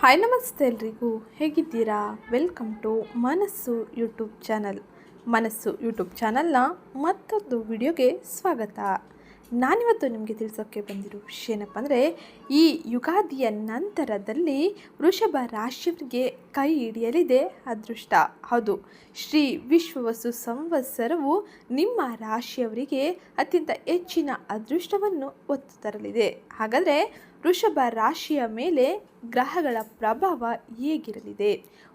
Hi ನಮಸ್ತೆ ಎಲ್ರಿಗೂ. ಹೇಗಿದ್ದೀರಾ? Welcome to Manassu YouTube channel Manassu YouTube ಚಾನಲ್ನ ಮತ್ತೊಂದು ವಿಡಿಯೋಗೆ ಸ್ವಾಗತ. ನಾನಿವತ್ತು ನಿಮಗೆ ತಿಳಿಸೋಕ್ಕೆ ಬಂದಿರೋ ವಿಷಯ ಏನಪ್ಪ ಅಂದರೆ, ಈ ಯುಗಾದಿಯ ನಂತರದಲ್ಲಿ ವೃಷಭ ರಾಶಿಯವರಿಗೆ ಕೈ ಹಿಡಿಯಲಿದೆ ಅದೃಷ್ಟ. ಹೌದು, ಶ್ರೀ ವಿಶ್ವವಸು ಸಂವತ್ಸರವು ನಿಮ್ಮ ರಾಶಿಯವರಿಗೆ ಅತ್ಯಂತ ಹೆಚ್ಚಿನ ಅದೃಷ್ಟವನ್ನು ಒತ್ತು ತರಲಿದೆ. ಹಾಗಾದರೆ ವೃಷಭ ರಾಶಿಯ ಮೇಲೆ ಗ್ರಹಗಳ ಪ್ರಭಾವ ಹೇಗಿರಲಿದೆ?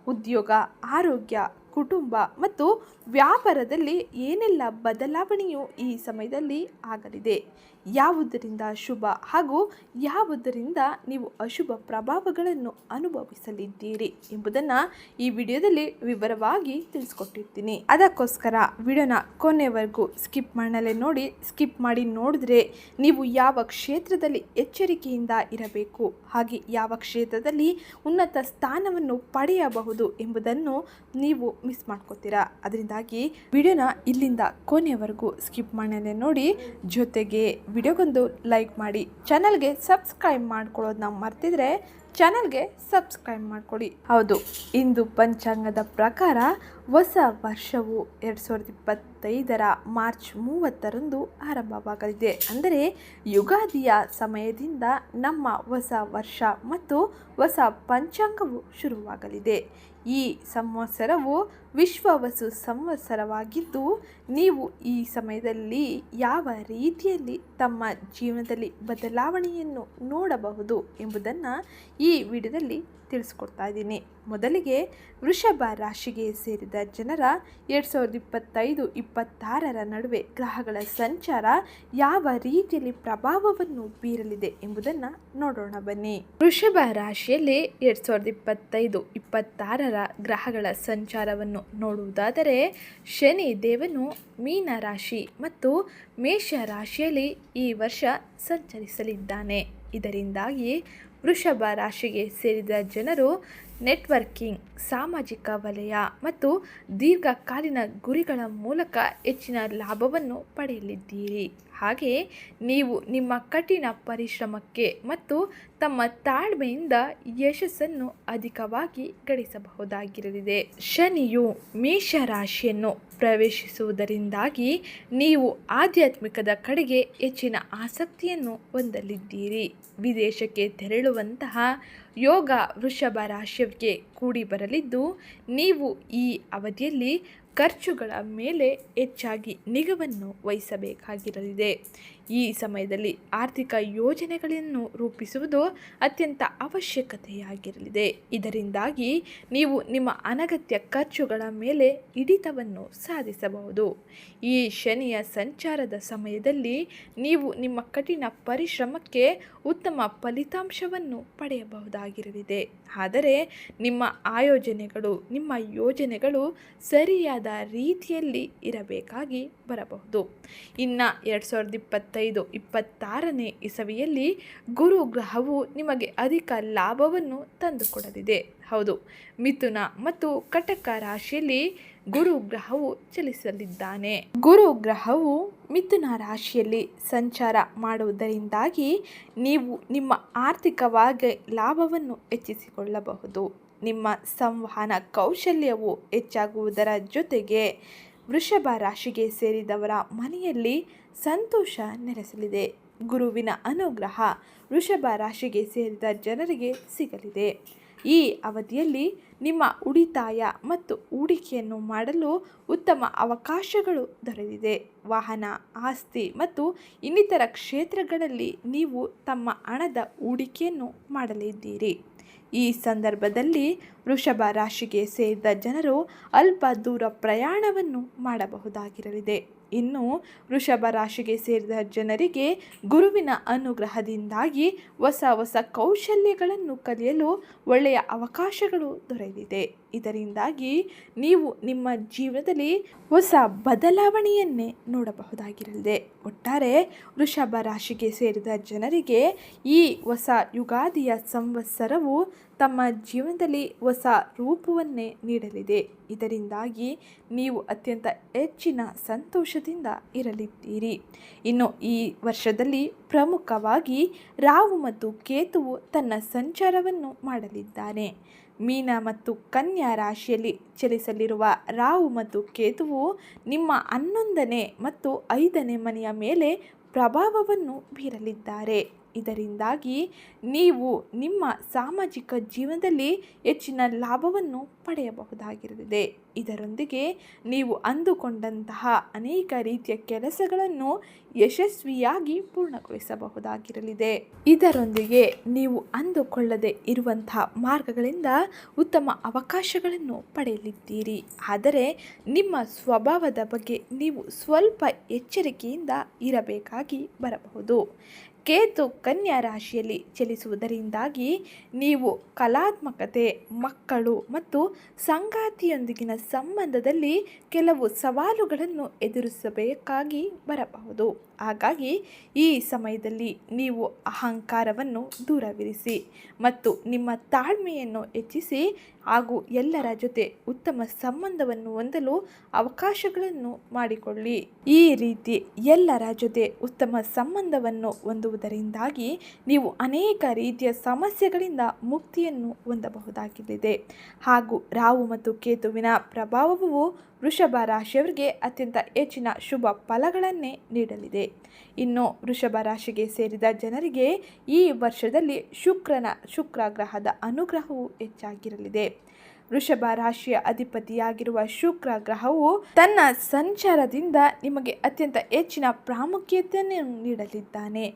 ಉದ್ಯೋಗ, ಆರೋಗ್ಯ, ಕುಟುಂಬ ಮತ್ತು ವ್ಯಾಪಾರದಲ್ಲಿ ಏನೆಲ್ಲ ಬದಲಾವಣೆಯು ಈ ಸಮಯದಲ್ಲಿ ಆಗಲಿದೆ? ಯಾವುದರಿಂದ ಶುಭ ಹಾಗೂ ಯಾವುದರಿಂದ ನೀವು ಅಶುಭ ಪ್ರಭಾವಗಳನ್ನು ಅನುಭವಿಸಲಿದ್ದೀರಿ ಎಂಬುದನ್ನು ಈ ವಿಡಿಯೋದಲ್ಲಿ ವಿವರವಾಗಿ ತಿಳಿಸ್ಕೊಟ್ಟಿರ್ತೀನಿ. ಅದಕ್ಕೋಸ್ಕರ ವಿಡಿಯೋನ ಕೊನೆವರೆಗೂ ಸ್ಕಿಪ್ ಮಾಡಲೇ ನೋಡಿ, ಸ್ಕಿಪ್ ಮಾಡಿ ನೋಡಿದ್ರೆ ನೀವು ಯಾವ ಕ್ಷೇತ್ರದಲ್ಲಿ ಎಚ್ಚರಿಕೆಯಿಂದ ಇರಬೇಕು, ಹಾಗೆ ಯಾವ ಕ್ಷೇತ್ರದಲ್ಲಿ ಉನ್ನತ ಸ್ಥಾನವನ್ನು ಪಡೆಯಬಹುದು ಎಂಬುದನ್ನು ನೀವು ಮಿಸ್ ಮಾಡ್ಕೋತೀರಾ? ಅದರಿಂದಾಗಿ ವಿಡಿಯೋನ ಇಲ್ಲಿಂದ ಕೊನೆಯವರೆಗೂ ಸ್ಕಿಪ್ ಮಾಡಲೇ ನೋಡಿ, ಜೊತೆಗೆ ವಿಡಿಯೋಗೊಂದು ಲೈಕ್ ಮಾಡಿ, ಚಾನಲ್ಗೆ ಸಬ್ಸ್ಕ್ರೈಬ್ ಮಾಡ್ಕೊಳ್ಳೋದನ್ನ ಮರ್ತಿದ್ರೆ ಚಾನಲ್ಗೆ ಸಬ್ಸ್ಕ್ರೈಬ್ ಮಾಡ್ಕೊಳ್ಳಿ. ಹೌದು, ಇಂದು ಪಂಚಾಂಗದ ಪ್ರಕಾರ ಹೊಸ ವರ್ಷವು ಎರಡು ಸಾವಿರದ ಇಪ್ಪತ್ತೈದರ ಮಾರ್ಚ್ ಮೂವತ್ತರಂದು ಆರಂಭವಾಗಲಿದೆ. ಅಂದರೆ ಯುಗಾದಿಯ ಸಮಯದಿಂದ ನಮ್ಮ ಹೊಸ ವರ್ಷ ಮತ್ತು ಹೊಸ ಪಂಚಾಂಗವು ಶುರುವಾಗಲಿದೆ. ಈ ಸಂವತ್ಸರವು ವಿಶ್ವವಸು ಸಂವತ್ಸರವಾಗಿದ್ದು, ನೀವು ಈ ಸಮಯದಲ್ಲಿ ಯಾವ ರೀತಿಯಲ್ಲಿ ತಮ್ಮ ಜೀವನದಲ್ಲಿ ಬದಲಾವಣೆಯನ್ನು ನೋಡಬಹುದು ಎಂಬುದನ್ನು ಈ ವಿಡಿಯೋದಲ್ಲಿ ತಿಳಿಸ್ಕೊಡ್ತಾ ಇದ್ದೀನಿ. ಮೊದಲಿಗೆ ವೃಷಭ ರಾಶಿಗೆ ಸೇರಿದ ಜನರ ಎರಡು ಸಾವಿರದ ಇಪ್ಪತ್ತೈದು, ಇಪ್ಪತ್ತಾರರ ನಡುವೆ ಗ್ರಹಗಳ ಸಂಚಾರ ಯಾವ ರೀತಿಯಲ್ಲಿ ಪ್ರಭಾವವನ್ನು ಬೀರಲಿದೆ ಎಂಬುದನ್ನು ನೋಡೋಣ ಬನ್ನಿ. ವೃಷಭ ರಾಶಿಯಲ್ಲಿ ಎರಡು ಸಾವಿರದ ಇಪ್ಪತ್ತೈದು, ಇಪ್ಪತ್ತಾರರ ಗ್ರಹಗಳ ಸಂಚಾರವನ್ನು ನೋಡುವುದಾದರೆ ಶನಿ ದೇವನು ಮೀನ ರಾಶಿ ಮತ್ತು ಮೇಷ ರಾಶಿಯಲ್ಲಿ ಈ ವರ್ಷ ಸಂಚರಿಸಲಿದ್ದಾನೆ. ಇದರಿಂದಾಗಿ ವೃಷಭ ರಾಶಿಗೆ ಸೇರಿದ ಜನರು ನೆಟ್ವರ್ಕಿಂಗ್, ಸಾಮಾಜಿಕ ವಲಯ ಮತ್ತು ದೀರ್ಘಕಾಲೀನ ಗುರಿಗಳ ಮೂಲಕ ಹೆಚ್ಚಿನ ಲಾಭವನ್ನು ಪಡೆಯಲಿದ್ದೀರಿ. ಹಾಗೆ ನೀವು ನಿಮ್ಮ ಕಠಿಣ ಪರಿಶ್ರಮಕ್ಕೆ ಮತ್ತು ತಮ್ಮ ತಾಳ್ಮೆಯಿಂದ ಯಶಸ್ಸನ್ನು ಅಧಿಕವಾಗಿ ಗಳಿಸಬಹುದಾಗಿರಲಿದೆ. ಶನಿಯು ಮೇಷ ರಾಶಿಯನ್ನು ಪ್ರವೇಶಿಸುವುದರಿಂದಾಗಿ ನೀವು ಆಧ್ಯಾತ್ಮಿಕದ ಕಡೆಗೆ ಹೆಚ್ಚಿನ ಆಸಕ್ತಿಯನ್ನು ಹೊಂದಲಿದ್ದೀರಿ. ವಿದೇಶಕ್ಕೆ ತೆರಳುವಂತಹ ಯೋಗ ವೃಷಭ ರಾಶಿಯವರಿಗೆ ಕೂಡಿ ಬರಲಿದ್ದು ನೀವು ಈ ಅವಧಿಯಲ್ಲಿ ಖರ್ಚುಗಳ ಮೇಲೆ ಹೆಚ್ಚಾಗಿ ನಿಗವನ್ನು ವಹಿಸಬೇಕಾಗಿರಲಿದೆ. ಈ ಸಮಯದಲ್ಲಿ ಆರ್ಥಿಕ ಯೋಜನೆಗಳನ್ನು ರೂಪಿಸುವುದು ಅತ್ಯಂತ ಅವಶ್ಯಕತೆಯಾಗಿರಲಿದೆ. ಇದರಿಂದಾಗಿ ನೀವು ನಿಮ್ಮ ಅನಗತ್ಯ ಖರ್ಚುಗಳ ಮೇಲೆ ಹಿಡಿತವನ್ನು ಸಾಧಿಸಬಹುದು. ಈ ಶನಿಯ ಸಂಚಾರದ ಸಮಯದಲ್ಲಿ ನೀವು ನಿಮ್ಮ ಕಠಿಣ ಪರಿಶ್ರಮಕ್ಕೆ ಉತ್ತಮ ಫಲಿತಾಂಶವನ್ನು ಪಡೆಯಬಹುದಾಗಿರಲಿದೆ. ಆದರೆ ನಿಮ್ಮ ಆಯೋಜನೆಗಳು, ನಿಮ್ಮ ಯೋಜನೆಗಳು ಸರಿಯಾದ ರೀತಿಯಲ್ಲಿ ಇರಬೇಕಾಗಿ ಬರಬಹುದು. ಇನ್ನು ಎರಡು ಸಾವಿರದ ಇಪ್ಪತ್ತೈದು, ಇಪ್ಪತ್ತಾರನೇ ಇಸವಿಯಲ್ಲಿ ಗುರು ಗ್ರಹವು ನಿಮಗೆ ಅಧಿಕ ಲಾಭವನ್ನು ತಂದುಕೊಡಲಿದೆ. ಹೌದು, ಮಿಥುನ ಮತ್ತು ಕಟಕ ರಾಶಿಯಲ್ಲಿ ಗುರು ಗ್ರಹವು ಚಲಿಸಲಿದ್ದಾನೆ. ಗುರು ಗ್ರಹವು ಮಿಥುನ ರಾಶಿಯಲ್ಲಿ ಸಂಚಾರ ಮಾಡುವುದರಿಂದಾಗಿ ನೀವು ನಿಮ್ಮ ಆರ್ಥಿಕವಾಗಿ ಲಾಭವನ್ನು ಹೆಚ್ಚಿಸಿಕೊಳ್ಳಬಹುದು. ನಿಮ್ಮ ಸಂವಹನ ಕೌಶಲ್ಯವು ಹೆಚ್ಚಾಗುವುದರ ಜೊತೆಗೆ ವೃಷಭ ರಾಶಿಗೆ ಸೇರಿದವರ ಮನೆಯಲ್ಲಿ ಸಂತೋಷ ನೆಲೆಸಲಿದೆ. ಗುರುವಿನ ಅನುಗ್ರಹ ವೃಷಭ ರಾಶಿಗೆ ಸೇರಿದ ಜನರಿಗೆ ಸಿಗಲಿದೆ. ಈ ಅವಧಿಯಲ್ಲಿ ನಿಮ್ಮ ಉಳಿತಾಯ ಮತ್ತು ಹೂಡಿಕೆಯನ್ನು ಮಾಡಲು ಉತ್ತಮ ಅವಕಾಶಗಳು ದೊರೆತಿದೆ. ವಾಹನ, ಆಸ್ತಿ ಮತ್ತು ಇನ್ನಿತರ ಕ್ಷೇತ್ರಗಳಲ್ಲಿ ನೀವು ತಮ್ಮ ಹಣದ ಹೂಡಿಕೆಯನ್ನು ಮಾಡಲಿದ್ದೀರಿ. ಈ ಸಂದರ್ಭದಲ್ಲಿ ವೃಷಭ ರಾಶಿಗೆ ಸೇರಿದ ಜನರು ಅಲ್ಪ ದೂರ ಪ್ರಯಾಣವನ್ನು ಮಾಡಬಹುದಾಗಿರಲಿದೆ. ಇನ್ನು ವೃಷಭ ರಾಶಿಗೆ ಸೇರಿದ ಜನರಿಗೆ ಗುರುವಿನ ಅನುಗ್ರಹದಿಂದಾಗಿ ಹೊಸ ಹೊಸ ಕೌಶಲ್ಯಗಳನ್ನು ಕಲಿಯಲು ಒಳ್ಳೆಯ ಅವಕಾಶಗಳು ದೊರೆಯಲಿದೆ ಇದರಿಂದಾಗಿ ನೀವು ನಿಮ್ಮ ಜೀವನದಲ್ಲಿ ಹೊಸ ಬದಲಾವಣೆಯನ್ನೇ ನೋಡಬಹುದಾಗಿರಲಿದೆ. ಒಟ್ಟಾರೆ ವೃಷಭ ರಾಶಿಗೆ ಸೇರಿದ ಜನರಿಗೆ ಈ ಹೊಸ ಯುಗಾದಿಯ ಸಂವತ್ಸರವು ತಮ್ಮ ಜೀವನದಲ್ಲಿ ಹೊಸ ರೂಪವನ್ನೇ ನೀಡಲಿದೆ. ಇದರಿಂದಾಗಿ ನೀವು ಅತ್ಯಂತ ಹೆಚ್ಚಿನ ಸಂತೋಷದಿಂದ ಇರಲಿದ್ದೀರಿ. ಇನ್ನು ಈ ವರ್ಷದಲ್ಲಿ ಪ್ರಮುಖವಾಗಿ ರಾಹು ಮತ್ತು ಕೇತುವು ತನ್ನ ಸಂಚಾರವನ್ನು ಮಾಡಲಿದ್ದಾನೆ ಮೀನ ಮತ್ತು ಕನ್ಯಾ ರಾಶಿಯಲ್ಲಿ ಚಲಿಸಲಿರುವ ರಾಹು ಮತ್ತು ಕೇತುವು ನಿಮ್ಮ ಹನ್ನೊಂದನೇ ಮತ್ತು ಐದನೇ ಮನೆಯ ಮೇಲೆ ಪ್ರಭಾವವನ್ನು ಬೀರಲಿದ್ದಾರೆ. ಇದರಿಂದಾಗಿ ನೀವು ನಿಮ್ಮ ಸಾಮಾಜಿಕ ಜೀವನದಲ್ಲಿ ಹೆಚ್ಚಿನ ಲಾಭವನ್ನು ಪಡೆಯಬಹುದಾಗಿರಲಿದೆ. ಇದರೊಂದಿಗೆ ನೀವು ಅಂದುಕೊಂಡಂತಹ ಅನೇಕ ರೀತಿಯ ಕೆಲಸಗಳನ್ನು ಯಶಸ್ವಿಯಾಗಿ ಪೂರ್ಣಗೊಳಿಸಬಹುದಾಗಿರಲಿದೆ. ಇದರೊಂದಿಗೆ ನೀವು ಅಂದುಕೊಳ್ಳದೆ ಇರುವಂತಹ ಮಾರ್ಗಗಳಿಂದ ಉತ್ತಮ ಅವಕಾಶಗಳನ್ನು ಪಡೆಯಲಿದ್ದೀರಿ. ಆದರೆ ನಿಮ್ಮ ಸ್ವಭಾವದ ಬಗ್ಗೆ ನೀವು ಸ್ವಲ್ಪ ಎಚ್ಚರಿಕೆಯಿಂದ ಇರಬೇಕಾಗಿ ಬರಬಹುದು. ಕೇತು ಕನ್ಯಾ ರಾಶಿಯಲ್ಲಿ ಚಲಿಸುವುದರಿಂದಾಗಿ ನೀವು ಕಲಾತ್ಮಕತೆ ಮಕ್ಕಳು ಮತ್ತು ಸಂಗಾತಿಯೊಂದಿಗಿನ ಸಂಬಂಧದಲ್ಲಿ ಕೆಲವು ಸವಾಲುಗಳನ್ನು ಎದುರಿಸಬೇಕಾಗಿ ಬರಬಹುದು. ಹಾಗಾಗಿ ಈ ಸಮಯದಲ್ಲಿ ನೀವು ಅಹಂಕಾರವನ್ನು ದೂರವಿರಿಸಿ ಮತ್ತು ನಿಮ್ಮ ತಾಳ್ಮೆಯನ್ನು ಹೆಚ್ಚಿಸಿ ಹಾಗೂ ಎಲ್ಲರ ಜೊತೆ ಉತ್ತಮ ಸಂಬಂಧವನ್ನು ಹೊಂದಲು ಅವಕಾಶಗಳನ್ನು ಮಾಡಿಕೊಳ್ಳಿ. ಈ ರೀತಿ ಎಲ್ಲರ ಜೊತೆ ಉತ್ತಮ ಸಂಬಂಧವನ್ನು ಹೊಂದುವುದರಿಂದಾಗಿ ನೀವು ಅನೇಕ ರೀತಿಯ ಸಮಸ್ಯೆಗಳಿಂದ ಮುಕ್ತಿಯನ್ನು ಹೊಂದಬಹುದಾಗಿದೆ. ಹಾಗೂ ರಾಹು ಮತ್ತು ಕೇತುವಿನ ಪ್ರಭಾವವು ವೃಷಭ ರಾಶಿಯವರಿಗೆ ಅತ್ಯಂತ ಹೆಚ್ಚಿನ ಶುಭ ಫಲಗಳನ್ನೇ ನೀಡಲಿದೆ. ಇನ್ನು ವೃಷಭ ರಾಶಿಗೆ ಸೇರಿದ ಜನರಿಗೆ ಈ ವರ್ಷದಲ್ಲಿ ಶುಕ್ರನ ಶುಕ್ರ ಗ್ರಹದ ಅನುಗ್ರಹವು ಹೆಚ್ಚಾಗಿರಲಿದೆ. ವೃಷಭ ರಾಶಿಯ ಅಧಿಪತಿಯಾಗಿರುವ ಶುಕ್ರ ಗ್ರಹವು ತನ್ನ ಸಂಚಾರದಿಂದ ನಿಮಗೆ ಅತ್ಯಂತ ಹೆಚ್ಚಿನ ಪ್ರಾಮುಖ್ಯತೆಯನ್ನು ನೀಡಲಿದ್ದಾನೆ.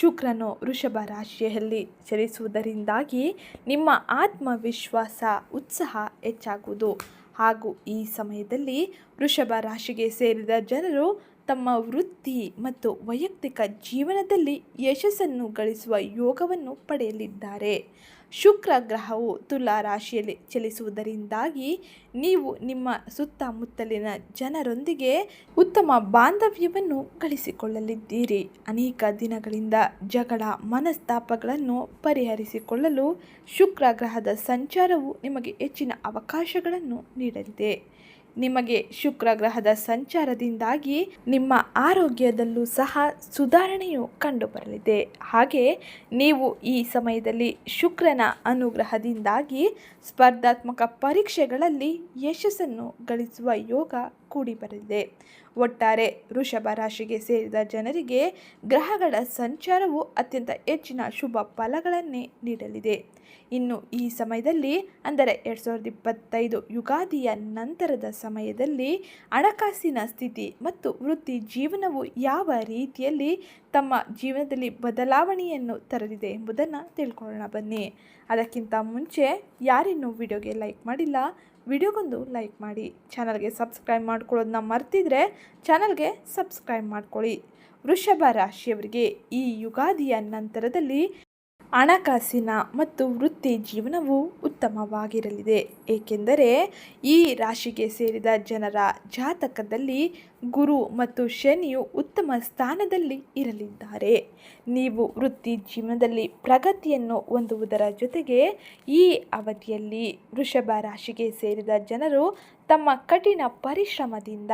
ಶುಕ್ರನು ವೃಷಭ ರಾಶಿಯಲ್ಲಿ ಚಲಿಸುವುದರಿಂದಾಗಿ ನಿಮ್ಮ ಆತ್ಮವಿಶ್ವಾಸ, ಉತ್ಸಾಹ ಹೆಚ್ಚಾಗುವುದು. ಹಾಗೂ ಈ ಸಮಯದಲ್ಲಿ ವೃಷಭ ರಾಶಿಗೆ ಸೇರಿದ ಜನರು ತಮ್ಮ ವೃತ್ತಿ ಮತ್ತು ವೈಯಕ್ತಿಕ ಜೀವನದಲ್ಲಿ ಯಶಸ್ಸನ್ನು ಗಳಿಸುವ ಯೋಗವನ್ನು ಪಡೆಯಲಿದ್ದಾರೆ. ಶುಕ್ರ ಗ್ರಹವು ತುಲಾ ರಾಶಿಯಲ್ಲಿ ಚಲಿಸುವುದರಿಂದಾಗಿ ನೀವು ನಿಮ್ಮ ಸುತ್ತಮುತ್ತಲಿನ ಜನರೊಂದಿಗೆ ಉತ್ತಮ ಬಾಂಧವ್ಯವನ್ನು ಗಳಿಸಿಕೊಳ್ಳಲಿದ್ದೀರಿ. ಅನೇಕ ದಿನಗಳಿಂದ ಜಗಳ ಮನಸ್ತಾಪಗಳನ್ನು ಪರಿಹರಿಸಿಕೊಳ್ಳಲು ಶುಕ್ರ ಗ್ರಹದ ಸಂಚಾರವು ನಿಮಗೆ ಹೆಚ್ಚಿನ ಅವಕಾಶಗಳನ್ನು ನೀಡಲಿದೆ. ನಿಮಗೆ ಶುಕ್ರ ಗ್ರಹದ ಸಂಚಾರದಿಂದಾಗಿ ನಿಮ್ಮ ಆರೋಗ್ಯದಲ್ಲೂ ಸಹ ಸುಧಾರಣೆಯು ಕಂಡುಬರಲಿದೆ. ಹಾಗೆ ನೀವು ಈ ಸಮಯದಲ್ಲಿ ಶುಕ್ರನ ಅನುಗ್ರಹದಿಂದಾಗಿ ಸ್ಪರ್ಧಾತ್ಮಕ ಪರೀಕ್ಷೆಗಳಲ್ಲಿ ಯಶಸ್ಸನ್ನು ಗಳಿಸುವ ಯೋಗ ಕೂಡಿ ಬರಲಿದೆ ಒಟ್ಟಾರೆ ವೃಷಭ ರಾಶಿಗೆ ಸೇರಿದ ಜನರಿಗೆ ಗ್ರಹಗಳ ಸಂಚಾರವು ಅತ್ಯಂತ ಹೆಚ್ಚಿನ ಶುಭ ಫಲಗಳನ್ನೇ ನೀಡಲಿದೆ. ಇನ್ನು ಈ ಸಮಯದಲ್ಲಿ, ಅಂದರೆ ಎರಡು ಸಾವಿರದ ಇಪ್ಪತ್ತೈದು ಯುಗಾದಿಯ ನಂತರದ ಸಮಯದಲ್ಲಿ, ಹಣಕಾಸಿನ ಸ್ಥಿತಿ ಮತ್ತು ವೃತ್ತಿ ಜೀವನವು ಯಾವ ರೀತಿಯಲ್ಲಿ ತಮ್ಮ ಜೀವನದಲ್ಲಿ ಬದಲಾವಣೆಯನ್ನು ತರಲಿದೆ ಎಂಬುದನ್ನು ತಿಳ್ಕೊಳ್ಳೋಣ ಬನ್ನಿ. ಅದಕ್ಕಿಂತ ಮುಂಚೆ, ಯಾರಿನ್ನೂ ವಿಡಿಯೋಗೆ ಲೈಕ್ ಮಾಡಿಲ್ಲ ವಿಡಿಯೋಗೊಂದು ಲೈಕ್ ಮಾಡಿ, ಚಾನಲ್ಗೆ ಸಬ್ಸ್ಕ್ರೈಬ್ ಮಾಡ್ಕೊಳ್ಳೋದನ್ನ ಮರ್ತಿದ್ರೆ ಚಾನಲ್ಗೆ ಸಬ್ಸ್ಕ್ರೈಬ್ ಮಾಡ್ಕೊಳ್ಳಿ. ವೃಷಭ ರಾಶಿಯವರಿಗೆ ಈ ಯುಗಾದಿಯ ನಂತರದಲ್ಲಿ ಹಣಕಾಸಿನ ಮತ್ತು ವೃತ್ತಿ ಜೀವನವು ಉತ್ತಮವಾಗಿರಲಿದೆ. ಏಕೆಂದರೆ ಈ ರಾಶಿಗೆ ಸೇರಿದ ಜನರ ಜಾತಕದಲ್ಲಿ ಗುರು ಮತ್ತು ಶನಿಯು ಉತ್ತಮ ಸ್ಥಾನದಲ್ಲಿ ಇರಲಿದ್ದಾರೆ. ನೀವು ವೃತ್ತಿ ಜೀವನದಲ್ಲಿ ಪ್ರಗತಿಯನ್ನು ಹೊಂದುವುದರ ಜೊತೆಗೆ ಈ ಅವಧಿಯಲ್ಲಿ ವೃಷಭ ರಾಶಿಗೆ ಸೇರಿದ ಜನರು ತಮ್ಮ ಕಠಿಣ ಪರಿಶ್ರಮದಿಂದ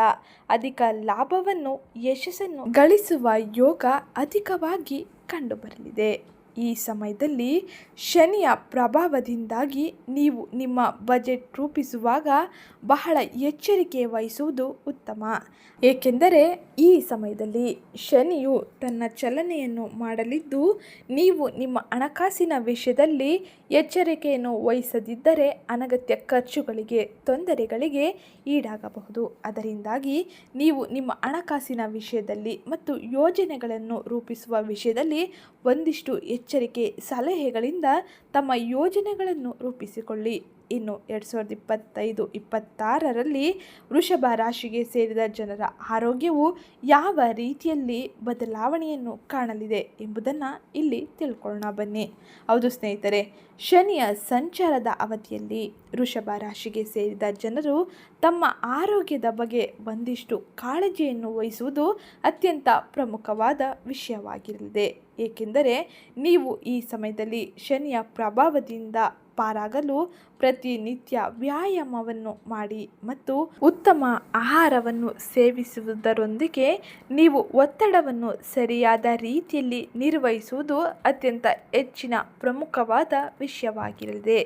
ಅಧಿಕ ಲಾಭವನ್ನು, ಯಶಸ್ಸನ್ನು ಗಳಿಸುವ ಯೋಗ ಅಧಿಕವಾಗಿ ಕಂಡುಬರಲಿದೆ. ಈ ಸಮಯದಲ್ಲಿ ಶನಿಯ ಪ್ರಭಾವದಿಂದಾಗಿ ನೀವು ನಿಮ್ಮ ಬಜೆಟ್ ರೂಪಿಸುವಾಗ ಬಹಳ ಎಚ್ಚರಿಕೆ ವಹಿಸುವುದು ಉತ್ತಮ. ಏಕೆಂದರೆ ಈ ಸಮಯದಲ್ಲಿ ಶನಿಯು ತನ್ನ ಚಲನೆಯನ್ನು ಮಾಡಲಿದ್ದು, ನೀವು ನಿಮ್ಮ ಹಣಕಾಸಿನ ವಿಷಯದಲ್ಲಿ ಎಚ್ಚರಿಕೆಯನ್ನು ವಹಿಸದಿದ್ದರೆ ಅನಗತ್ಯ ಖರ್ಚುಗಳಿಗೆ, ತೊಂದರೆಗಳಿಗೆ ಈಡಾಗಬಹುದು. ಅದರಿಂದಾಗಿ ನೀವು ನಿಮ್ಮ ಹಣಕಾಸಿನ ವಿಷಯದಲ್ಲಿ ಮತ್ತು ಯೋಜನೆಗಳನ್ನು ರೂಪಿಸುವ ವಿಷಯದಲ್ಲಿ ಒಂದಿಷ್ಟು ಎಚ್ಚರಿಕೆ ಸಲಹೆಗಳಿಂದ ತಮ್ಮ ಯೋಜನೆಗಳನ್ನು ರೂಪಿಸಿಕೊಳ್ಳಿ. ಇನ್ನು ಎರಡು ಸಾವಿರದ ಇಪ್ಪತ್ತೈದು, ಇಪ್ಪತ್ತಾರರಲ್ಲಿ ವೃಷಭ ರಾಶಿಗೆ ಸೇರಿದ ಜನರ ಆರೋಗ್ಯವು ಯಾವ ರೀತಿಯಲ್ಲಿ ಬದಲಾವಣೆಯನ್ನು ಕಾಣಲಿದೆ ಎಂಬುದನ್ನು ಇಲ್ಲಿ ತಿಳ್ಕೊಳ್ಳೋಣ ಬನ್ನಿ. ಹೌದು ಸ್ನೇಹಿತರೆ, ಶನಿಯ ಸಂಚಾರದ ಅವಧಿಯಲ್ಲಿ ವೃಷಭ ರಾಶಿಗೆ ಸೇರಿದ ಜನರು ತಮ್ಮ ಆರೋಗ್ಯದ ಬಗ್ಗೆ ಒಂದಿಷ್ಟು ಕಾಳಜಿಯನ್ನು ವಹಿಸುವುದು ಅತ್ಯಂತ ಪ್ರಮುಖವಾದ ವಿಷಯವಾಗಿರಲಿದೆ. ಏಕೆಂದರೆ, ನೀವು ಈ ಸಮಯದಲ್ಲಿ ಶನಿಯ ಪ್ರಭಾವದಿಂದ ಪಾರಾಗಲು ಪ್ರತಿನಿತ್ಯ ವ್ಯಾಯಾಮವನ್ನು ಮಾಡಿ ಮತ್ತು ಉತ್ತಮ ಆಹಾರವನ್ನು ಸೇವಿಸುವುದರೊಂದಿಗೆ ನೀವು ಒತ್ತಡವನ್ನು ಸರಿಯಾದ ರೀತಿಯಲ್ಲಿ ನಿರ್ವಹಿಸುವುದು ಅತ್ಯಂತ ಹೆಚ್ಚಿನ ಪ್ರಮುಖವಾದ ವಿಷಯವಾಗಿರಲಿದೆ.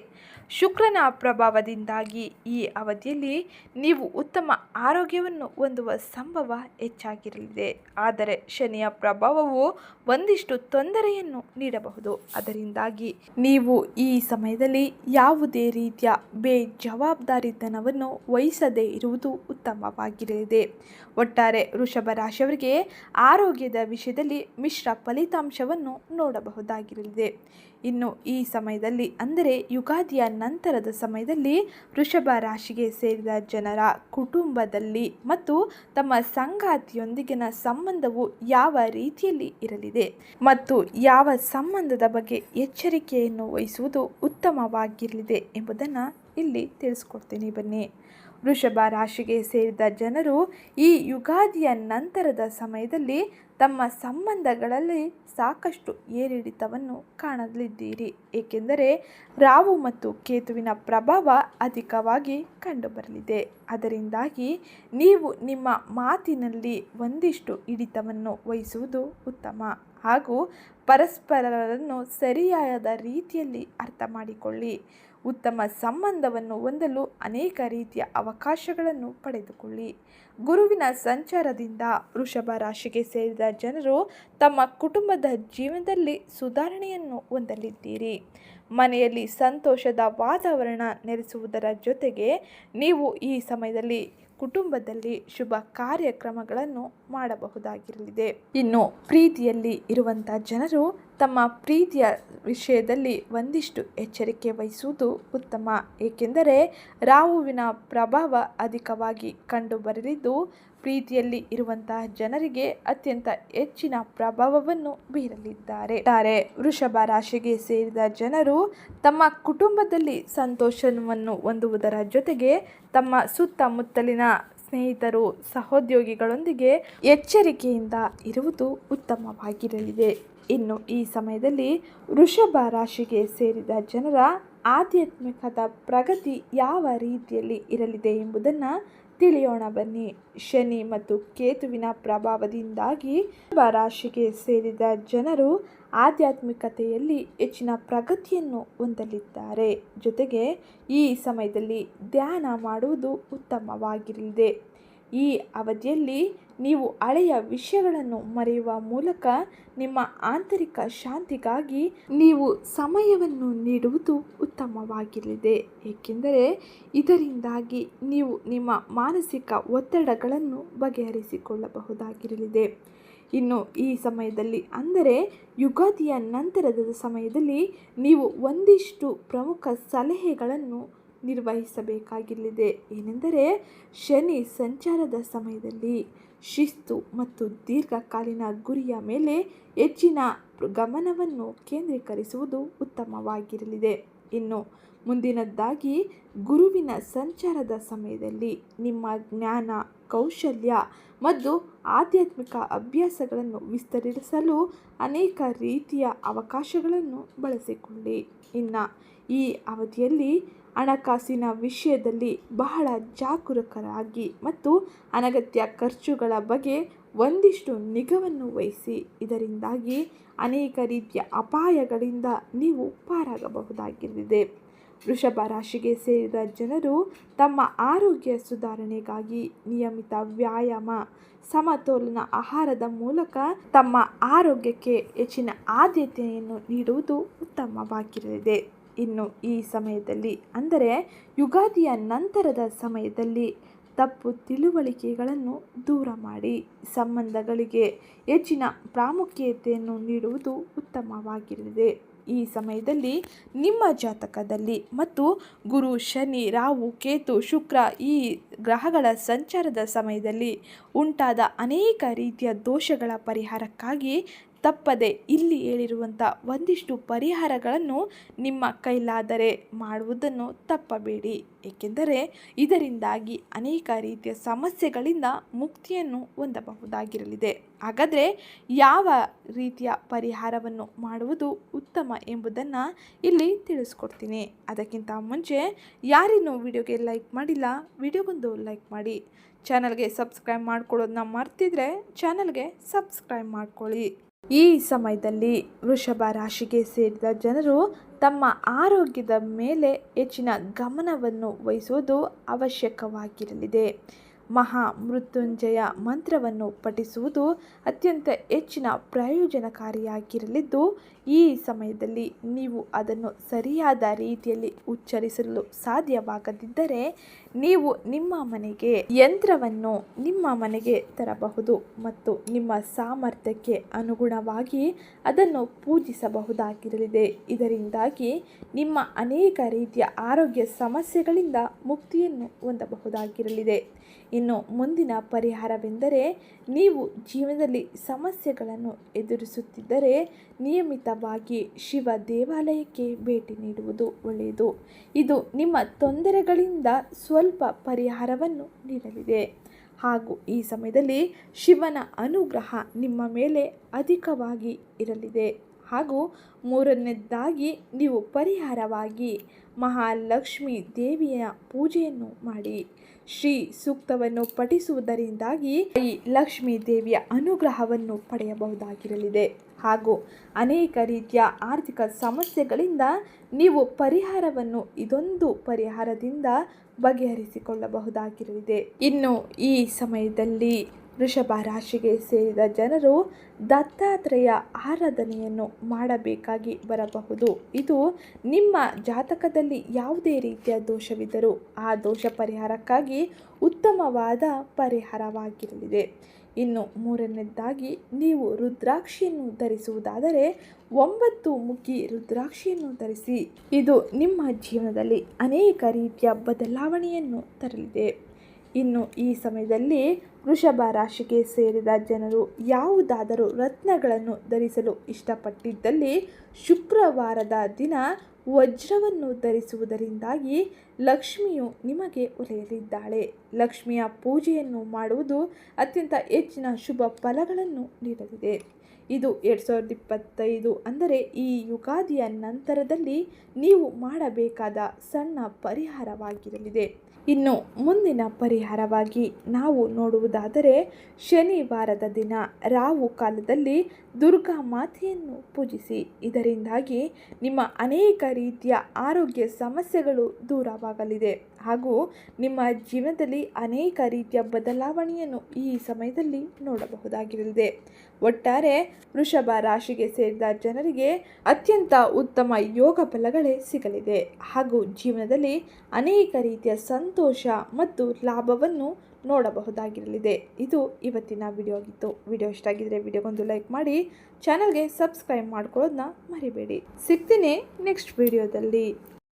ಶುಕ್ರನ ಪ್ರಭಾವದಿಂದಾಗಿ ಈ ಅವಧಿಯಲ್ಲಿ ನೀವು ಉತ್ತಮ ಆರೋಗ್ಯವನ್ನು ಹೊಂದುವ ಸಂಭವ ಹೆಚ್ಚಾಗಿರಲಿದೆ. ಆದರೆ ಶನಿಯ ಪ್ರಭಾವವು ಒಂದಿಷ್ಟು ತೊಂದರೆಯನ್ನು ನೀಡಬಹುದು. ಅದರಿಂದಾಗಿ ನೀವು ಈ ಸಮಯದಲ್ಲಿ ಯಾವುದೇ ರೀತಿಯ ಬೇಜವಾಬ್ದಾರಿತನವನ್ನು ವಹಿಸದೇ ಇರುವುದು ಉತ್ತಮವಾಗಿರಲಿದೆ. ಒಟ್ಟಾರೆ ವೃಷಭ ರಾಶಿಯವರಿಗೆ ಆರೋಗ್ಯದ ವಿಷಯದಲ್ಲಿ ಮಿಶ್ರ ಫಲಿತಾಂಶವನ್ನು ನೋಡಬಹುದಾಗಿರಲಿದೆ. ಇನ್ನು ಈ ಸಮಯದಲ್ಲಿ, ಅಂದರೆ ಯುಗಾದಿಯ ನಂತರದ ಸಮಯದಲ್ಲಿ ವೃಷಭ ರಾಶಿಗೆ ಸೇರಿದ ಜನರ ಕುಟುಂಬದಲ್ಲಿ ಮತ್ತು ತಮ್ಮ ಸಂಗಾತಿಯೊಂದಿಗಿನ ಸಂಬಂಧವು ಯಾವ ರೀತಿಯಲ್ಲಿ ಇರಲಿದೆ ಮತ್ತು ಯಾವ ಸಂಬಂಧದ ಬಗ್ಗೆ ಎಚ್ಚರಿಕೆಯನ್ನು ವಹಿಸುವುದು ಉತ್ತಮವಾಗಿರಲಿದೆ ಎಂಬುದನ್ನು ಇಲ್ಲಿ ತಿಳಿಸ್ಕೊಡ್ತೀನಿ ಬನ್ನಿ. ವೃಷಭ ರಾಶಿಗೆ ಸೇರಿದ ಜನರು ಈ ಯುಗಾದಿಯ ನಂತರದ ಸಮಯದಲ್ಲಿ ತಮ್ಮ ಸಂಬಂಧಗಳಲ್ಲಿ ಸಾಕಷ್ಟು ಏರಿಳಿತವನ್ನು ಕಾಣಲಿದ್ದೀರಿ. ಏಕೆಂದರೆ ರಾವು ಮತ್ತು ಕೇತುವಿನ ಪ್ರಭಾವ ಅಧಿಕವಾಗಿ ಕಂಡುಬರಲಿದೆ. ಅದರಿಂದಾಗಿ ನೀವು ನಿಮ್ಮ ಮಾತಿನಲ್ಲಿ ಒಂದಿಷ್ಟು ಹಿಡಿತವನ್ನು ವಹಿಸುವುದು ಉತ್ತಮ. ಹಾಗೂ ಪರಸ್ಪರರನ್ನು ಸರಿಯಾದ ರೀತಿಯಲ್ಲಿ ಅರ್ಥ ಮಾಡಿಕೊಳ್ಳಿ ಉತ್ತಮ ಸಂಬಂಧವನ್ನು ಹೊಂದಲು ಅನೇಕ ರೀತಿಯ ಅವಕಾಶಗಳನ್ನು ಪಡೆದುಕೊಳ್ಳಿ. ಗುರುವಿನ ಸಂಚಾರದಿಂದ ವೃಷಭ ರಾಶಿಗೆ ಸೇರಿದ ಜನರು ತಮ್ಮ ಕುಟುಂಬದ ಜೀವನದಲ್ಲಿ ಸುಧಾರಣೆಯನ್ನು ಹೊಂದಲಿದ್ದೀರಿ. ಮನೆಯಲ್ಲಿ ಸಂತೋಷದ ವಾತಾವರಣ ನೆಲೆಸುವುದರ ಜೊತೆಗೆ ನೀವು ಈ ಸಮಯದಲ್ಲಿ ಕುಟುಂಬದಲ್ಲಿ ಶುಭ ಕಾರ್ಯಕ್ರಮಗಳನ್ನು ಮಾಡಬಹುದಾಗಿರಲಿದೆ. ಇನ್ನು ಪ್ರೀತಿಯಲ್ಲಿ ಇರುವಂತಹ ಜನರು ತಮ್ಮ ಪ್ರೀತಿಯ ವಿಷಯದಲ್ಲಿ ಒಂದಿಷ್ಟು ಎಚ್ಚರಿಕೆ ವಹಿಸುವುದು ಉತ್ತಮ. ಏಕೆಂದರೆ ರಾಹುವಿನ ಪ್ರಭಾವ ಅಧಿಕವಾಗಿ ಕಂಡುಬರಲಿದ್ದು, ಪ್ರೀತಿಯಲ್ಲಿ ಇರುವಂತಹ ಜನರಿಗೆ ಅತ್ಯಂತ ಹೆಚ್ಚಿನ ಪ್ರಭಾವವನ್ನು ಬೀರಲಿದ್ದಾರೆ. ವೃಷಭ ರಾಶಿಗೆ ಸೇರಿದ ಜನರು ತಮ್ಮ ಕುಟುಂಬದಲ್ಲಿ ಸಂತೋಷವನ್ನು ಹೊಂದುವುದರ ಜೊತೆಗೆ ತಮ್ಮ ಸುತ್ತಮುತ್ತಲಿನ ಸ್ನೇಹಿತರು, ಸಹೋದ್ಯೋಗಿಗಳೊಂದಿಗೆ ಎಚ್ಚರಿಕೆಯಿಂದ ಇರುವುದು ಉತ್ತಮವಾಗಿರಲಿದೆ. ಇನ್ನು ಈ ಸಮಯದಲ್ಲಿ ವೃಷಭ ರಾಶಿಗೆ ಸೇರಿದ ಜನರ ಆಧ್ಯಾತ್ಮಿಕದ ಪ್ರಗತಿ ಯಾವ ರೀತಿಯಲ್ಲಿ ಇರಲಿದೆ ಎಂಬುದನ್ನು ತಿಳಿಯೋಣ ಬನ್ನಿ. ಶನಿ ಮತ್ತು ಕೇತುವಿನ ಪ್ರಭಾವದಿಂದಾಗಿ ರಾಶಿಗೆ ಸೇರಿದ ಜನರು ಆಧ್ಯಾತ್ಮಿಕತೆಯಲ್ಲಿ ಹೆಚ್ಚಿನ ಪ್ರಗತಿಯನ್ನು ಹೊಂದಲಿದ್ದಾರೆ. ಜೊತೆಗೆ ಈ ಸಮಯದಲ್ಲಿ ಧ್ಯಾನ ಮಾಡುವುದು ಉತ್ತಮವಾಗಿರಲಿದೆ. ಈ ಅವಧಿಯಲ್ಲಿ ನೀವು ಹಳೆಯ ವಿಷಯಗಳನ್ನು ಮರೆಯುವ ಮೂಲಕ ನಿಮ್ಮ ಆಂತರಿಕ ಶಾಂತಿಗಾಗಿ ನೀವು ಸಮಯವನ್ನು ನೀಡುವುದು ಉತ್ತಮವಾಗಿರಲಿದೆ. ಏಕೆಂದರೆ ಇದರಿಂದಾಗಿ ನೀವು ನಿಮ್ಮ ಮಾನಸಿಕ ಒತ್ತಡಗಳನ್ನು ಬಗೆಹರಿಸಿಕೊಳ್ಳಬಹುದಾಗಿರಲಿದೆ. ಇನ್ನು ಈ ಸಮಯದಲ್ಲಿ ಅಂದರೆ ಯುಗಾದಿಯ ನಂತರದ ಸಮಯದಲ್ಲಿ ನೀವು ಒಂದಿಷ್ಟು ಪ್ರಮುಖ ಸಲಹೆಗಳನ್ನು ನಿರ್ವಹಿಸಬೇಕಾಗಿರಲಿದೆ. ಏನೆಂದರೆ, ಶನಿ ಸಂಚಾರದ ಸಮಯದಲ್ಲಿ ಶಿಸ್ತು ಮತ್ತು ದೀರ್ಘಕಾಲೀನ ಗುರಿಯ ಮೇಲೆ ಹೆಚ್ಚಿನ ಗಮನವನ್ನು ಕೇಂದ್ರೀಕರಿಸುವುದು ಉತ್ತಮವಾಗಿರಲಿದೆ. ಇನ್ನು ಮುಂದಿನದ್ದಾಗಿ, ಗುರುವಿನ ಸಂಚಾರದ ಸಮಯದಲ್ಲಿ ನಿಮ್ಮ ಜ್ಞಾನ, ಕೌಶಲ್ಯ ಮತ್ತು ಆಧ್ಯಾತ್ಮಿಕ ಅಭ್ಯಾಸಗಳನ್ನು ವಿಸ್ತರಿಸಲು ಅನೇಕ ರೀತಿಯ ಅವಕಾಶಗಳನ್ನು ಬಳಸಿಕೊಳ್ಳಿ. ಇನ್ನು ಈ ಅವಧಿಯಲ್ಲಿ ಹಣಕಾಸಿನ ವಿಷಯದಲ್ಲಿ ಬಹಳ ಜಾಗರೂಕರಾಗಿ ಮತ್ತು ಅನಗತ್ಯ ಖರ್ಚುಗಳ ಬಗ್ಗೆ ಒಂದಿಷ್ಟು ನಿಗವನ್ನು ವಹಿಸಿ, ಇದರಿಂದಾಗಿ ಅನೇಕ ರೀತಿಯ ಅಪಾಯಗಳಿಂದ ನೀವು ಪಾರಾಗಬಹುದಾಗಿದೆ ವೃಷಭ ರಾಶಿಗೆ ಸೇರಿದ ಜನರು ತಮ್ಮ ಆರೋಗ್ಯ ಸುಧಾರಣೆಗಾಗಿ ನಿಯಮಿತ ವ್ಯಾಯಾಮ, ಸಮತೋಲನ ಆಹಾರದ ಮೂಲಕ ತಮ್ಮ ಆರೋಗ್ಯಕ್ಕೆ ಹೆಚ್ಚಿನ ಆದ್ಯತೆಯನ್ನು ನೀಡುವುದು ಉತ್ತಮವಾಗಿರಲಿದೆ. ಇನ್ನು ಈ ಸಮಯದಲ್ಲಿ. ಅಂದರೆ ಯುಗಾದಿಯ ನಂತರದ ಸಮಯದಲ್ಲಿ ತಪ್ಪು ತಿಳುವಳಿಕೆಗಳನ್ನು ದೂರ ಮಾಡಿ. ಸಂಬಂಧಗಳಿಗೆ ಹೆಚ್ಚಿನ ಪ್ರಾಮುಖ್ಯತೆಯನ್ನು ನೀಡುವುದು ಉತ್ತಮವಾಗಿರಲಿದೆ. ಈ ಸಮಯದಲ್ಲಿ ನಿಮ್ಮ ಜಾತಕದಲ್ಲಿ ಮತ್ತು ಗುರು, ಶನಿ, ರಾಹು, ಕೇತು, ಶುಕ್ರ ಈ ಗ್ರಹಗಳ ಸಂಚಾರದ ಸಮಯದಲ್ಲಿ ಉಂಟಾದ ಅನೇಕ ರೀತಿಯ ದೋಷಗಳ ಪರಿಹಾರಕ್ಕಾಗಿ ತಪ್ಪದೆ ಇಲ್ಲಿ ಹೇಳಿರುವಂಥ ಒಂದಿಷ್ಟು ಪರಿಹಾರಗಳನ್ನು ನಿಮ್ಮ ಕೈಲಾದರೆ ಮಾಡುವುದನ್ನು ತಪ್ಪಬೇಡಿ. ಏಕೆಂದರೆ ಇದರಿಂದಾಗಿ ಅನೇಕ ರೀತಿಯ ಸಮಸ್ಯೆಗಳಿಂದ ಮುಕ್ತಿಯನ್ನು ಹೊಂದಬಹುದಾಗಿರಲಿದೆ. ಹಾಗಾದರೆ ಯಾವ ರೀತಿಯ ಪರಿಹಾರವನ್ನು ಮಾಡುವುದು ಉತ್ತಮ ಎಂಬುದನ್ನು ಇಲ್ಲಿ ತಿಳಿಸ್ಕೊಡ್ತೀನಿ. ಅದಕ್ಕಿಂತ ಮುಂಚೆ ಯಾರಿನ್ನೂ ವಿಡಿಯೋಗೆ ಲೈಕ್ ಮಾಡಿಲ್ಲ, ವಿಡಿಯೋಗೊಂದು ಲೈಕ್ ಮಾಡಿ. ಚಾನಲ್ಗೆ ಸಬ್ಸ್ಕ್ರೈಬ್ ಮಾಡ್ಕೊಳ್ಳೋದನ್ನ ಮರ್ತಿದ್ರೆ ಚಾನಲ್ಗೆ ಸಬ್ಸ್ಕ್ರೈಬ್ ಮಾಡ್ಕೊಳ್ಳಿ. ಈ ಸಮಯದಲ್ಲಿ ವೃಷಭ ರಾಶಿಗೆ ಸೇರಿದ ಜನರು ತಮ್ಮ ಆರೋಗ್ಯದ ಮೇಲೆ ಹೆಚ್ಚಿನ ಗಮನವನ್ನು ವಹಿಸುವುದು ಅವಶ್ಯಕವಾಗಿರಲಿದೆ. ಮಹಾ ಮೃತ್ಯುಂಜಯ ಮಂತ್ರವನ್ನು ಪಠಿಸುವುದು ಅತ್ಯಂತ ಹೆಚ್ಚಿನ ಪ್ರಯೋಜನಕಾರಿಯಾಗಿರಲಿದ್ದು, ಈ ಸಮಯದಲ್ಲಿ ನೀವು ಅದನ್ನು ಸರಿಯಾದ ರೀತಿಯಲ್ಲಿ ಉಚ್ಚರಿಸಲು ಸಾಧ್ಯವಾಗದಿದ್ದರೆ ನೀವು ನಿಮ್ಮ ಮನೆಗೆ ಯಂತ್ರವನ್ನು ನಿಮ್ಮ ಮನೆಗೆ ತರಬಹುದು ಮತ್ತು ನಿಮ್ಮ ಸಾಮರ್ಥ್ಯಕ್ಕೆ ಅನುಗುಣವಾಗಿ ಅದನ್ನು ಪೂಜಿಸಬಹುದಾಗಿರಲಿದೆ. ಇದರಿಂದಾಗಿ ನಿಮ್ಮ ಅನೇಕ ರೀತಿಯ ಆರೋಗ್ಯ ಸಮಸ್ಯೆಗಳಿಂದ ಮುಕ್ತಿಯನ್ನು ಹೊಂದಬಹುದಾಗಿರಲಿದೆ. ಇನ್ನು ಮುಂದಿನ ಪರಿಹಾರವೆಂದರೆ ನೀವು ಜೀವನದಲ್ಲಿ ಸಮಸ್ಯೆಗಳನ್ನು ಎದುರಿಸುತ್ತಿದ್ದರೆ ನಿಯಮಿತವಾಗಿ ಶಿವ ದೇವಾಲಯಕ್ಕೆ ಭೇಟಿ ನೀಡುವುದು ಒಳ್ಳೆಯದು. ಇದು ನಿಮ್ಮ ತೊಂದರೆಗಳಿಂದ ಸ್ವಲ್ಪ ಪರಿಹಾರವನ್ನು ನೀಡಲಿದೆ. ಹಾಗೂ ಈ ಸಮಯದಲ್ಲಿ ಶಿವನ ಅನುಗ್ರಹ ನಿಮ್ಮ ಮೇಲೆ ಅಧಿಕವಾಗಿ ಇರಲಿದೆ. ಹಾಗೂ ಮೂರನೇದಾಗಿ ನೀವು ಪರಿಹಾರವಾಗಿ ಮಹಾಲಕ್ಷ್ಮಿ ದೇವಿಯ ಪೂಜೆಯನ್ನು ಮಾಡಿ. ಶ್ರೀ ಸೂಕ್ತವನ್ನು ಪಠಿಸುವುದರಿಂದಾಗಿ ಈ ಲಕ್ಷ್ಮೀ ದೇವಿಯ ಅನುಗ್ರಹವನ್ನು ಪಡೆಯಬಹುದಾಗಿರಲಿದೆ. ಹಾಗೂ ಅನೇಕ ರೀತಿಯ ಆರ್ಥಿಕ ಸಮಸ್ಯೆಗಳಿಂದ ನೀವು ಪರಿಹಾರವನ್ನು ಇದೊಂದು ಪರಿಹಾರದಿಂದ ಬಗೆಹರಿಸಿಕೊಳ್ಳಬಹುದಾಗಿರಲಿದೆ. ಇನ್ನು ಈ ಸಮಯದಲ್ಲಿ ವೃಷಭ ರಾಶಿಗೆ ಸೇರಿದ ಜನರು ದತ್ತಾತ್ರೇಯ ಆರಾಧನೆಯನ್ನು ಮಾಡಬೇಕಾಗಿ ಬರಬಹುದು. ಇದು ನಿಮ್ಮ ಜಾತಕದಲ್ಲಿ ಯಾವುದೇ ರೀತಿಯ ದೋಷವಿದ್ದರೂ ಆ ದೋಷ ಪರಿಹಾರಕ್ಕಾಗಿ ಉತ್ತಮವಾದ ಪರಿಹಾರವಾಗಿರಲಿದೆ. ಇನ್ನು ಮೂರನೇದಾಗಿ, ನೀವು ರುದ್ರಾಕ್ಷಿಯನ್ನು ಧರಿಸುವುದಾದರೆ ಒಂಬತ್ತು ಮುಖಿ ರುದ್ರಾಕ್ಷಿಯನ್ನು ಧರಿಸಿ, ಇದು ನಿಮ್ಮ ಜೀವನದಲ್ಲಿ ಅನೇಕ ರೀತಿಯ ಬದಲಾವಣೆಯನ್ನು ತರಲಿದೆ. ಇನ್ನು ಈ ಸಮಯದಲ್ಲಿ ವೃಷಭ ರಾಶಿಗೆ ಸೇರಿದ ಜನರು ಯಾವುದಾದರೂ ರತ್ನಗಳನ್ನು ಧರಿಸಲು ಇಷ್ಟಪಟ್ಟಿದ್ದಲ್ಲಿ ಶುಕ್ರವಾರದ ದಿನ ವಜ್ರವನ್ನು ಧರಿಸುವುದರಿಂದಾಗಿ ಲಕ್ಷ್ಮಿಯು ನಿಮಗೆ ಒಲೆಯಲಿದ್ದಾಳೆ ಲಕ್ಷ್ಮಿಯ ಪೂಜೆಯನ್ನು ಮಾಡುವುದು ಅತ್ಯಂತ ಹೆಚ್ಚಿನ ಶುಭ ಫಲಗಳನ್ನು ನೀಡಲಿದೆ. ಇದು ಎರಡು ಸಾವಿರದ ಇಪ್ಪತ್ತೈದು ಅಂದರೆ ಈ ಯುಗಾದಿಯ ನಂತರದಲ್ಲಿ ನೀವು ಮಾಡಬೇಕಾದ ಸಣ್ಣ ಪರಿಹಾರವಾಗಿರಲಿದೆ. ಇನ್ನು ಮುಂದಿನ ಪರಿಹಾರವಾಗಿ ನಾವು ನೋಡುವುದಾದರೆ ಶನಿವಾರದ ದಿನ ರಾವು ಕಾಲದಲ್ಲಿ ದುರ್ಗಾ ಮಾತೆಯನ್ನು ಪೂಜಿಸಿ. ಇದರಿಂದಾಗಿ ನಿಮ್ಮ ಅನೇಕ ರೀತಿಯ ಆರೋಗ್ಯ ಸಮಸ್ಯೆಗಳು ದೂರವಾಗಲಿದೆ. ಹಾಗೂ ನಿಮ್ಮ ಜೀವನದಲ್ಲಿ ಅನೇಕ ರೀತಿಯ ಬದಲಾವಣೆಯನ್ನು ಈ ಸಮಯದಲ್ಲಿ ನೋಡಬಹುದಾಗಿರಲಿದೆ. ಒಟ್ಟಾರೆ ವೃಷಭ ರಾಶಿಗೆ ಸೇರಿದ ಜನರಿಗೆ ಅತ್ಯಂತ ಉತ್ತಮ ಯೋಗ ಫಲಗಳೇ ಸಿಗಲಿದೆ. ಹಾಗೂ ಜೀವನದಲ್ಲಿ ಅನೇಕ ರೀತಿಯ ಸಂತೋಷ ಮತ್ತು ಲಾಭವನ್ನು ನೋಡಬಹುದಾಗಿರಲಿದೆ. ಇದು ಇವತ್ತಿನ ವಿಡಿಯೋ ಆಗಿತ್ತು. ವಿಡಿಯೋ ಇಷ್ಟ ಆಗಿದ್ರೆ ವಿಡಿಯೋಗೊಂದು ಲೈಕ್ ಮಾಡಿ ಚಾನಲ್ಗೆ ಸಬ್ಸ್ಕ್ರೈಬ್ ಮಾಡ್ಕೊಳ್ಳೋದನ್ನ ಮರಿಬೇಡಿ. ಸಿಗ್ತೀನಿ ನೆಕ್ಸ್ಟ್ ವಿಡಿಯೋದಲ್ಲಿ